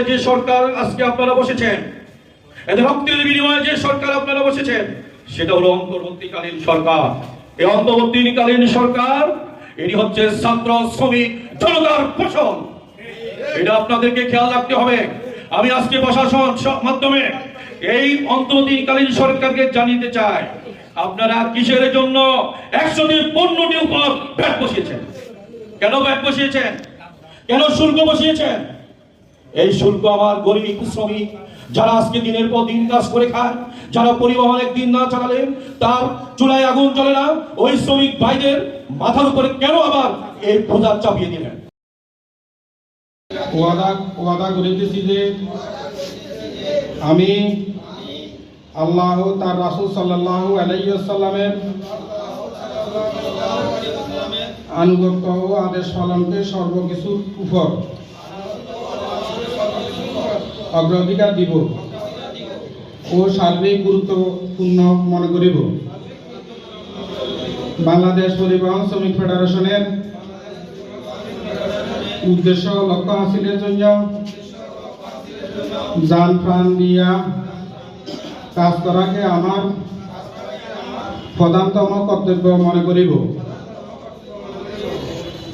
বিনিময়ে যে সরকার আজকে আপনারা বসেছেন এদের রক্তের বিনিময়ে যে সরকার আপনারা বসেছেন, সেটা হলো অন্তর্বর্তীকালীন সরকার। এই অন্তর্বর্তীকালীন সরকার এটি হচ্ছে ছাত্র, শ্রমিক, জনতার ফসল। এটা আপনাদেরকে খেয়াল রাখতে হবে। আমি আজকে প্রশাসন মাধ্যমে এই অন্তর্বর্তীকালীন সরকারকে জানিতে চাই, আপনারা কিসের জন্য একশো দিন পণ্যটির উপর ব্যাট বসিয়েছেন? কেন ব্যাট বসিয়েছেন? কেন শুল্ক বসিয়েছেন? এই শুল্ক আমার গরিব শ্রমিক যারা আজকে দিনের পর দিন কাজ করে খায়, যারা পরিবহন একদিন না চালালে তার চুলায় আগুন চলে না, ওই শ্রমিক ভাইদের মাথার উপরে কেন আবার এই বোঝা চাপিয়ে দিলেন? ওয়াদা ওয়াদা করিতেছি যে আমি আল্লাহ তার রাসূল সাল্লাল্লাহু আলাইহি ওয়াসাল্লামের আনুগত্য ও আদেশ পালনকে সর্বকিছুর উপর অগ্রাধিকার দিব ও সার্বিক গুরুত্বপূর্ণ মনে করিব। বাংলাদেশ পরিবহন শ্রমিক ফেডারেশনের উদ্দেশ্য লক্ষ্য হাসিলের জন্য যান প্রাণ দিয়া কাজ করাকে আমার প্রধানতম কর্তব্য মনে করিব।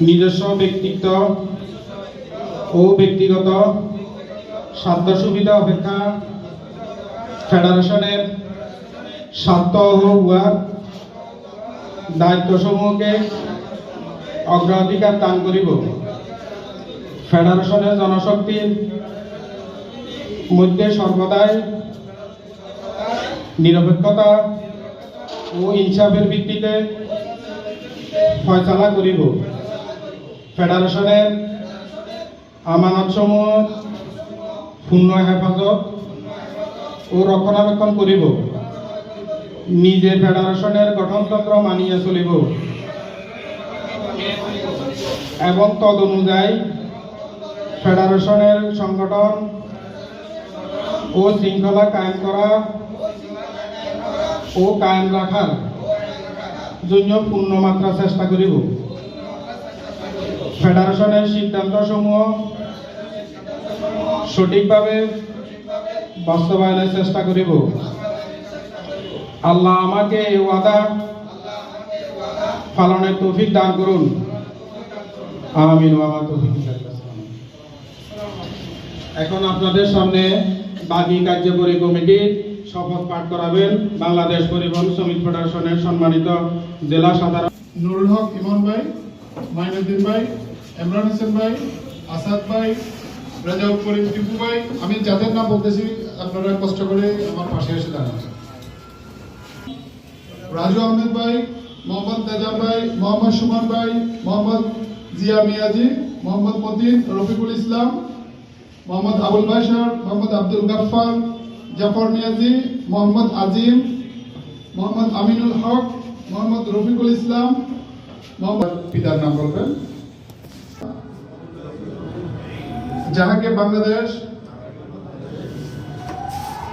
নিজস্ব ব্যক্তিত্ব ও ব্যক্তিগত স্বার্থ সুবিধা অপেক্ষা ফেডারেশনের স্বার্থ উহার দায়িত্বসমূহকে অগ্রাধিকার দান করিব। ফেডারেশনের জনশক্তির মধ্যে সর্বদাই নিরপেক্ষতা ও ইনসাফের ভিত্তিতে ফয়সালা করিব। ফেডারেশনের আমানতসমূহ পূর্ণ হেফাজত ও রক্ষণাবেক্ষণ করিব নিজে ফেডারেশনের গঠনতন্ত্র মানিয়ে চলিব। এবং তদ অনুযায়ী ফেডারেশনের সংগঠন ও শৃঙ্খলা কায়েম করা ও কায়েম রাখার জন্য পূর্ণমাত্রা চেষ্টা করিব ফেডারেশনের সিদ্ধান্তসমূহ সঠিকভাবে বাস্তবায়নের চেষ্টা করিব। আল্লাহ আমাকে এই ওয়াদা পালনের তৌফিক দান করুন। আমিন এখন আপনাদের সামনে বাকি কার্যকরী কমিটির শপথ পাঠ করাবেন। বাংলাদেশ পরিবহন শ্রমিক ফেডারেশনের সম্মানিত জেলা সাধারণ নুরুল হক ইমন ভাই, মাইনুদ্দিন ভাই, ইমরান হোসেন ভাই, আসাদ ভাই রাজাউল করিম টিপু ভাই আমি যাদের নাম বলতেছি, আপনারা কষ্ট করে আমার পাশে এসে দাঁড়ান। রাজু আহমেদ ভাই, মোহাম্মদ তেজাম ভাই, মোহাম্মদ সুমন ভাই, মোহাম্মদ জিয়া মিয়াজি, মোহাম্মদ মতিন, রফিকুল ইসলাম, মোহাম্মদ আবুল বাশার, মোহাম্মদ আব্দুল গাফফার, জাফর নিয়াজি মোহাম্মদ আজিম, মোহাম্মদ আমিনুল হক, মোহাম্মদ রফিকুল ইসলাম, মোহাম্মদ পিতার নাম বলবেন। যাহাকে বাংলাদেশ,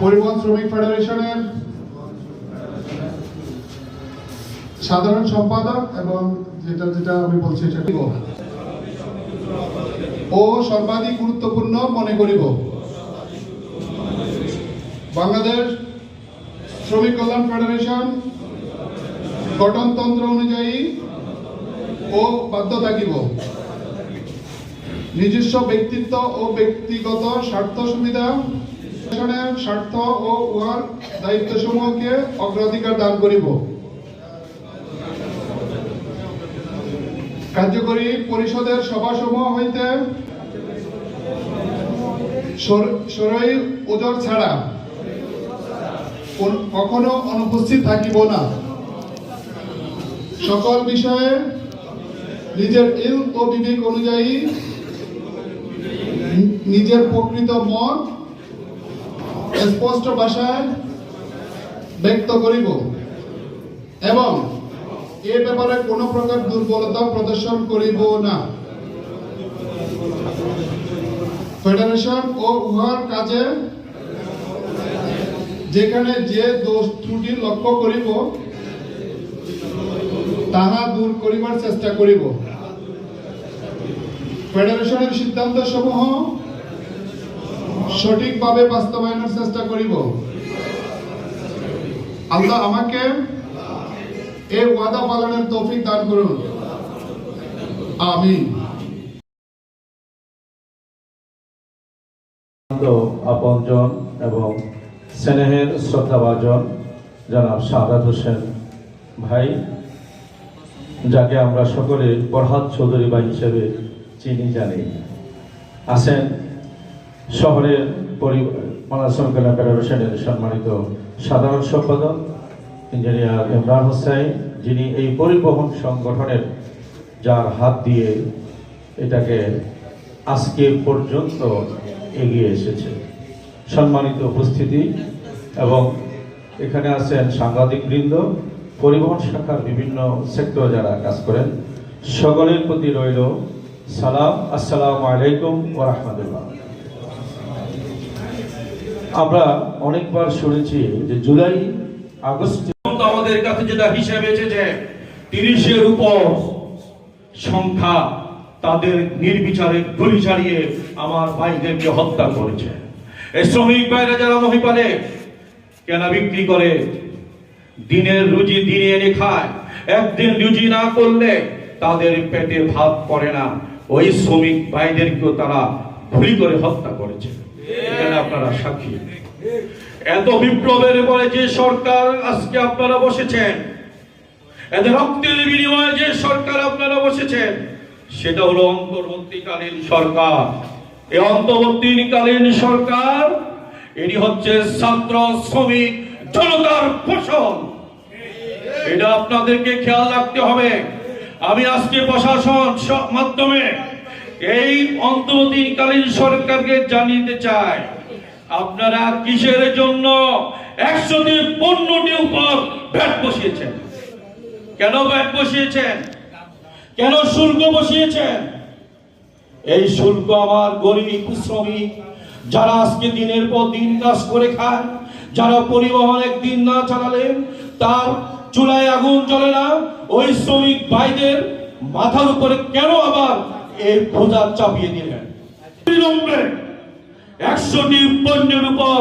পরিবহন শ্রমিক ফেডারেশনের সাধারণ সম্পাদক এবং যেটা যেটা আমি বলছি সেটা ও সর্বাধিক গুরুত্বপূর্ণ মনে করিব। বাংলাদেশ শ্রমিক কল্যাণ ফেডারেশন গঠনতন্ত্র অনুযায়ী ও বাধ্য থাকিব। নিজস্ব ব্যক্তিত্ব ও ব্যক্তিগত স্বার্থ সুবিধা স্বার্থ ও উহার দায়িত্ব সমূহকে অগ্রাধিকার দান করিব। কার্যকরী পরিষদের সভাসমূহ হইতে সর- সরই ছাড়া কখনো অনুপস্থিত থাকিব না। সকল বিষয়ে নিজের ইল ও বিবেক অনুযায়ী নিজের প্রকৃত মত স্পষ্ট ভাষায় ব্যক্ত করিব এবং এ ব্যাপারে কোনো প্রকার দুর্বলতা প্রদর্শন করিব না। ফেডারেশন ও উহার কাজে যেখানে যে দোষ ত্রুটি লক্ষ্য করিব, তাহা দূর করিবার চেষ্টা করিব। ফেডারেশনের সিদ্ধান্ত সমূহ সঠিকভাবে বাস্তবায়নের চেষ্টা করিব। আল্লাহ আমাকে এই ওয়াদা পালনের তৌফিক দান করুন। আমিন। আপনজন এবং স্নেহের শ্রদ্ধাভাজন জনাব সাদাত হোসেন ভাই, যাকে আমরা সকলে প্রহাত চৌধুরী ভাই হিসেবে চিনি, জানি। আছেন শহরের মানাসন কল্যাণ ফেডারেশনের সম্মানিত সাধারণ সম্পাদক, ইঞ্জিনিয়ার ইমরান হোসাইন যিনি এই পরিবহন সংগঠনের যার হাত দিয়ে এটাকে আজকে পর্যন্ত এগিয়ে এসেছে। সম্মানিত উপস্থিতি এবং এখানে আছেন সাংবাদিক বৃন্দ পরিবহন শাখার বিভিন্ন সেক্টর যারা কাজ করেন, সকলের প্রতি রইল সালাম। আসসালামু আলাইকুম ওয়া রাহমাতুল্লাহ। আমরা অনেকবার শুনেছি যে জুলাই আগস্ট আমাদের কাছে যেটা হিসেবে এসেছে তিরিশের উপর সংখ্যা তাদের নির্বিচারে গুলি চালিয়ে আমার ভাইদেরকে হত্যা করেছে। এই শ্রমিক ভাইরা যারা মহিপালে কেনা বিক্রি করে, দিনের রুজি দিনে এনে খায়, একদিন রুজি না করলে তাদের পেটে ভাত পড়ে না। ওই শ্রমিক ভাইদেরকেও তারা গুলি করে হত্যা করেছে। এখানে আপনারা সাক্ষী। এত বিপ্লবের পরে যে সরকার আজকে আপনারা বসেছেন, এত রক্তের বিনিময়ে যে সরকার আপনারা বসেছেন, সেটা হলো অন্তর্বর্তীকালীন সরকার। এই অন্তর্বর্তীকালীন সরকার, এটি হচ্ছে ছাত্র শ্রমিক জনতার ফসল। এটা আপনাদেরকে খেয়াল রাখতে হবে। আমি আজকে প্রশাসন মাধ্যমে এই অন্তর্বর্তীকালীন সরকারকে জানিতে চাই, আপনারা কিসের জন্য একশোটি পণ্যটির উপর ভ্যাট বসিয়েছেন? কেন ভ্যাট বসিয়েছেন? কেন শুল্ক বসিয়েছেন? এই শুল্ক আমার গরিব শ্রমিক, যারা আজকে দিনের পর দিন কাজ করে খায়, যারা পরিবহন একদিন না চালালেন, তার চুলায় আগুন জ্বলে না, ওই শ্রমিক ভাইদের মাথার উপরে কেন আবার এই বোঝা চাপিয়ে দিলেন। একশো একশোটি পণ্যের উপর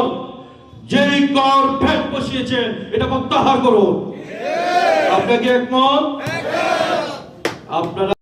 যেই কর ভ্যাট বসিয়েছেন এটা প্রত্যাহার করুন। আপনাকে একমত। আপনারা